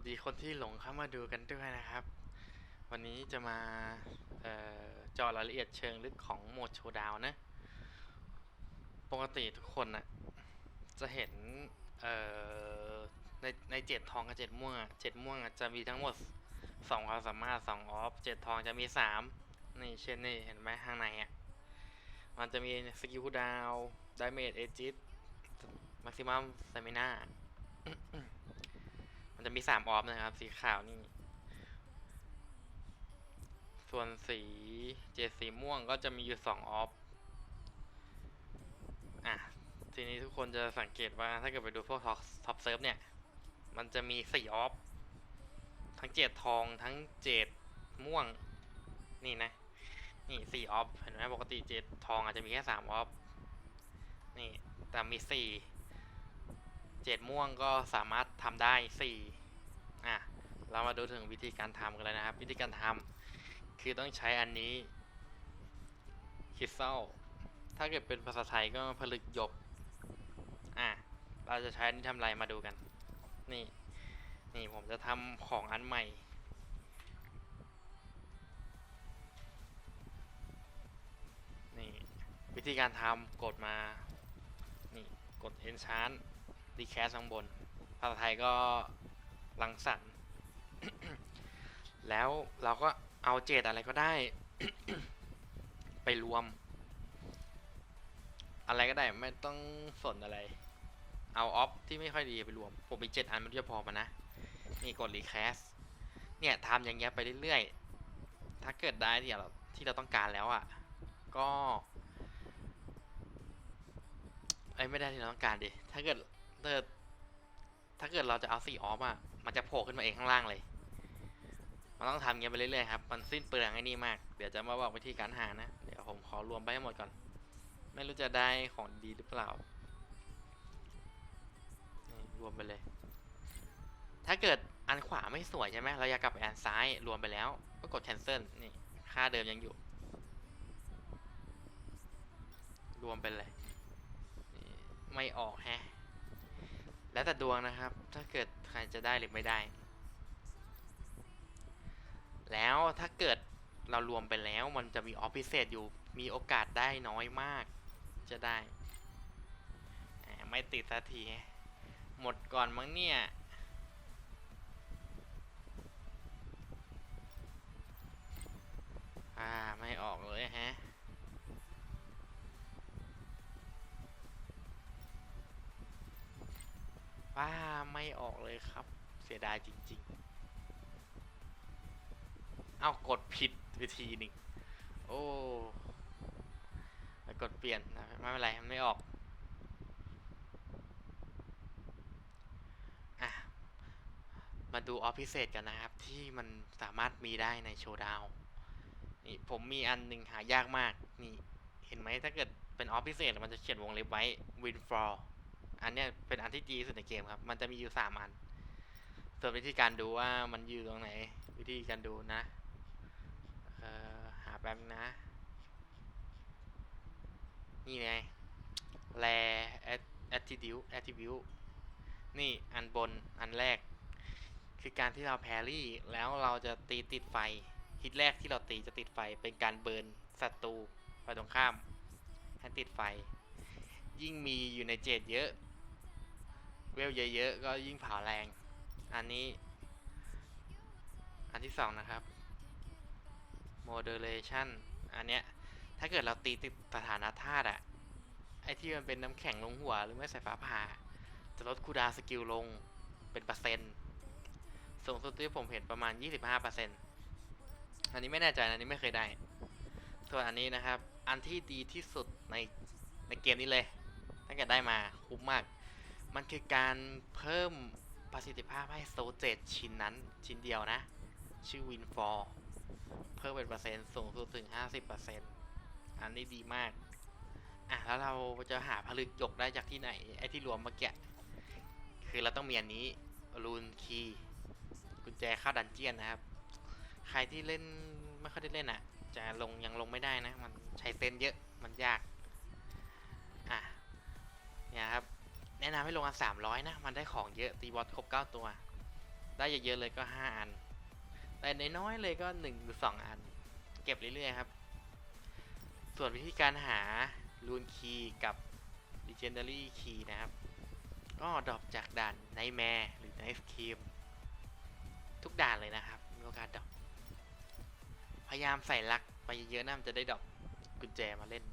วัสดีคนที่หลงเข้ามาดูกันด้วยนะครับ วันนี้จะมาเออจาะรายละเอียดเชิงลึกของโหมดโชว์ดาวน์นะปกติทุกคนนะจะเห็นเออในในเจ็ดทองกับเจ็ดม่วงเจ็ดม่วงจะมีทั้งหมดสองความสามารถสองออฟเจ็ดทองจะมีสามนี่เช่นนี่เห็นไหมข้างในอะมันจะมีสกิลดาวดาเมจเอจิตมักซิมัมสเตมิน่า มันจะมีสามออฟนะครับ สีขาวนี่ ส่วนสีเจดสีม่วงก็จะมีอยู่สองออฟ อะ ทีนี้ทุกคนจะสังเกตว่าถ้าเกิดไปดูพวกท็อปท็อปเซิร์ฟเนี่ย มันจะมีสี่ออฟ ทั้งเจ็ดทองทั้งเจ็ดม่วง นี่นะ นี่สี่ออฟ เห็นไหมปกติเจ็ดทองอาจจะมีแค่สามออฟ นี่ แต่มีสี่ จ็ดม่วงก็สามารถทำได้สี่อะเรามาดูถึงวิธีการทำกันเลยนะครับ วิธีการทำคือต้องใช้อันนี้คิดเศร้าถ้าเกิดเป็นภาษาไทยก็ผลึกหยกอะเราจะใช้อันนี้ทำอะไรมาดูกัน นี่ นี่ผมจะทำของอันใหม่นี่วิธีการทำกดมา นี่ กด enchant รีแคสข้างบน ภาษาไทยก็รังสรรค์แล้วเราก็เอาเจตอะไรก็ได้ ไปรวม อะไรก็ได้ไม่ต้องสนอะไร เอาออฟที่ไม่ค่อยดีไปรวม ผมมีเจ็ดอันมันจะพอมานะ นี่กดรีแคสเนี่ยทำอย่างเงี้ยไปเรื่อยๆ ถ้าเกิดได้ที่เราที่เราต้องการแล้วอะ ก็เอ้ไม่ได้ที่เราต้องการดิ ถ้าเกิด ถ้าเกิดถ้าเกิดเราจะเอาสีออฟอะ มันจะโผล่ขึ้นมาเองข้างล่างเลย มันต้องทำเงี้ยไปเรื่อยๆครับ มันสิ้นเปลืองไอ้นี่มาก เดี๋ยวจะมาบอกวิธีการหานะ เดี๋ยวผมขอรวมไปให้หมดก่อน ไม่รู้จะได้ของดีหรือเปล่า รวมไปเลย ถ้าเกิดอันขวาไม่สวยใช่ไหมเราอยากกลับไปอันซ้ายรวมไปแล้ว ก็กด cancel นี่ ค่าเดิมยังอยู่ รวมไปเลย ไม่ออกแฮะ แล้วแต่ดวงนะครับ ถ้าเกิดใครจะได้หรือไม่ได้ แล้วถ้าเกิดเรารวมไปแล้วมันจะมีออฟพิเศษอยู่ มีโอกาสได้น้อยมาก จะได้ ไม่ติดสักที หมดก่อนมั้งเนี่ย ไม่ออกเลยครับ เสียดายจริง ๆ เอากดผิดวิธีหนึ่งโอ้แล้วกดเปลี่ยนนะไม่เป็นไรมันไม่ออกอะมาดูออฟพิเศษกันนะครับ ที่มันสามารถมีได้ในโชว์ดาวน์นี่ผมมีอันหนึ่งหายากมาก นี่ เห็นไหมถ้าเกิดเป็นออฟพิเศษมันจะเขียนวงเล็บไว้ win for อันเนี้ยเป็นอันที่ดีที่สุดในเกมครับ มันจะมีอยู่สามอัน ส่วนวิธีการดูว่ามันอยู่ตรงไหน วิธีการดูนะ เอ่อ หาแป๊บนึงนะนี่ไงแร attribute attribute นี่อันบนอันแรก คือการที่เราแพรี่แล้วเราจะตีติดไฟฮิตแรกที่เราตีจะติดไฟเป็นการเบิร์นศัตรูไปตรงข้ามให้ติดไฟ ยิ่งมีอยู่ในเจดเยอะ เวลเยอะๆ ก็ยิ่งเผาแรง อันนี้ อันที่สองนะครับ moderation อันเนี้ย ถ้าเกิดเราตีติดสถานะธาตุอะไอที่มันเป็นน้ำแข็งลงหัว หรือไม่ใสายฟ้าผ่า จะลดคูดาสกิลลงเป็นเปอร์เซ็นต์สูงสุดที่ผมเห็นประมาณ 25%อันนี้ไม่แน่ใจอันนี้ไม่เคยได้ ส่วนอันนี้นะครับ อันที่ดีที่สุดในในเกมนี้เลย ถ้าเกิดได้มาคุ้มมาก มันคือการเพิ่มประสิทธิภาพให้โซเจตชิ้นนั้นชิ้นเดียวนะ ชื่อ Win for เพิ่มเป็นเปอร์เซ็นต์สูงสุดถึง 50%อันนี้ดีมาก อะ แล้วเราจะหาผลึกหยกได้จากที่ไหน ไอ้ที่รวมเมื่อกี้คือเราต้องมีอันนี้รูนคีย์กุญแจเข้าดันเจียนนะครับ ใครที่เล่นไม่ค่อยได้เล่นอะ จะลงยังลงไม่ได้นะ มันใช้เต้นเยอะมันยาก อะ เนี่ยครับ แนะนำให้ลงอันสามร้อยนะ มันได้ของเยอะตีบอสครบเก้าตัว ได้เยอะๆเลยก็5อัน แต่น้อยๆเลยก็1หรือ2อัน เก็บเรื่อยๆครับ ส่วนวิธีการหารูนคีย์กับ legendary key นะครับ ก็ดรอปจากด่านไนแมร์หรือไนฟ์คีมทุกด่านเลยนะครับมีโอกาสดรอปพยายามใส่ลักไปเยอะๆนะมันจะได้ดรอปกุญแจมาเล่น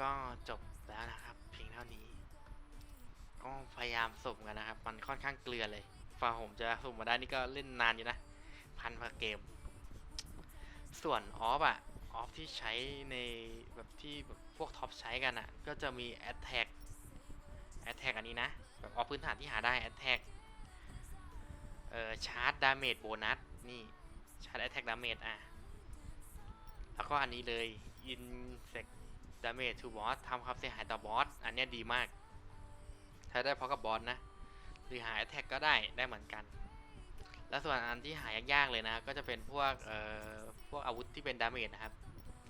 ก็จบแล้วนะครับ เพียงเท่านี้ ก็พยายามสุ่มกันนะครับ มันค่อนข้างเกลือเลยฝ่าผมจะสุ่มมาได้นี่ก็เล่นนานอยู่นะ พันกว่าเกม ส่วนออฟอะออฟที่ใช้ในแบบที่แบบพวกท็อปใช้กันอะก็จะมี Attack Attack อันนี้นะ แบบออฟพื้นฐานที่หาได้ Attack เอ่อชาร์จดาเมจโบนัสนี่ชาร์จ Attack ดาเมจอะ แล้วก็อันนี้เลย Insect Damage to Boss ทำความเสียหายต่อบอส อันนี้ดีมากใช้ได้เพราะกับบอสนะ หรือหา Attack ก็ได้ได้เหมือนกัน แล้วส่วนอันที่หายยากๆเลยนะ ก็จะเป็นพวก เอ่อ พวกอาวุธที่เป็นดาเมจนะครับ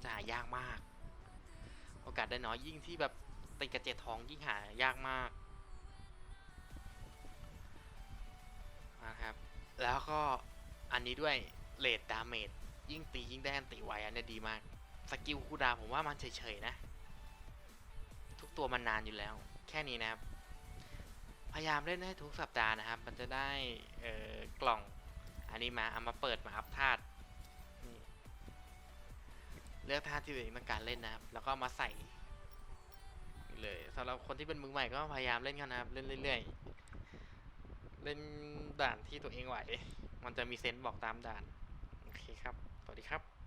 จะหายากมาก โอกาสได้น้อยยิ่งที่แบบติดกระเจ็ดทองยิ่งหายากมากนะครับ แล้วก็อันนี้ด้วยเลดดาเมจยิ่งตียิ่งได้อันติไวอันนี้ดีมาก สกิลคูดาผมว่ามันเฉยๆนะ ทุกตัวมันนานอยู่แล้ว แค่นี้นะครับ พยายามเล่นให้ทุกสัปดาห์นะครับ มันจะได้กล่องอันนี้มาเอามาเปิดมาอัพธาตุเลือกธาตุที่ตัวเองต้องการเล่นนะครับ แล้วก็มาใส่เลยสำหรับคนที่เป็นมือใหม่ก็พยายามเล่นกันนะครับ เล่นเรื่อยๆ เล่นด่านที่ตัวเองไหว มันจะมีเซนต์บอกตามด่าน โอเคครับ สวัสดีครับ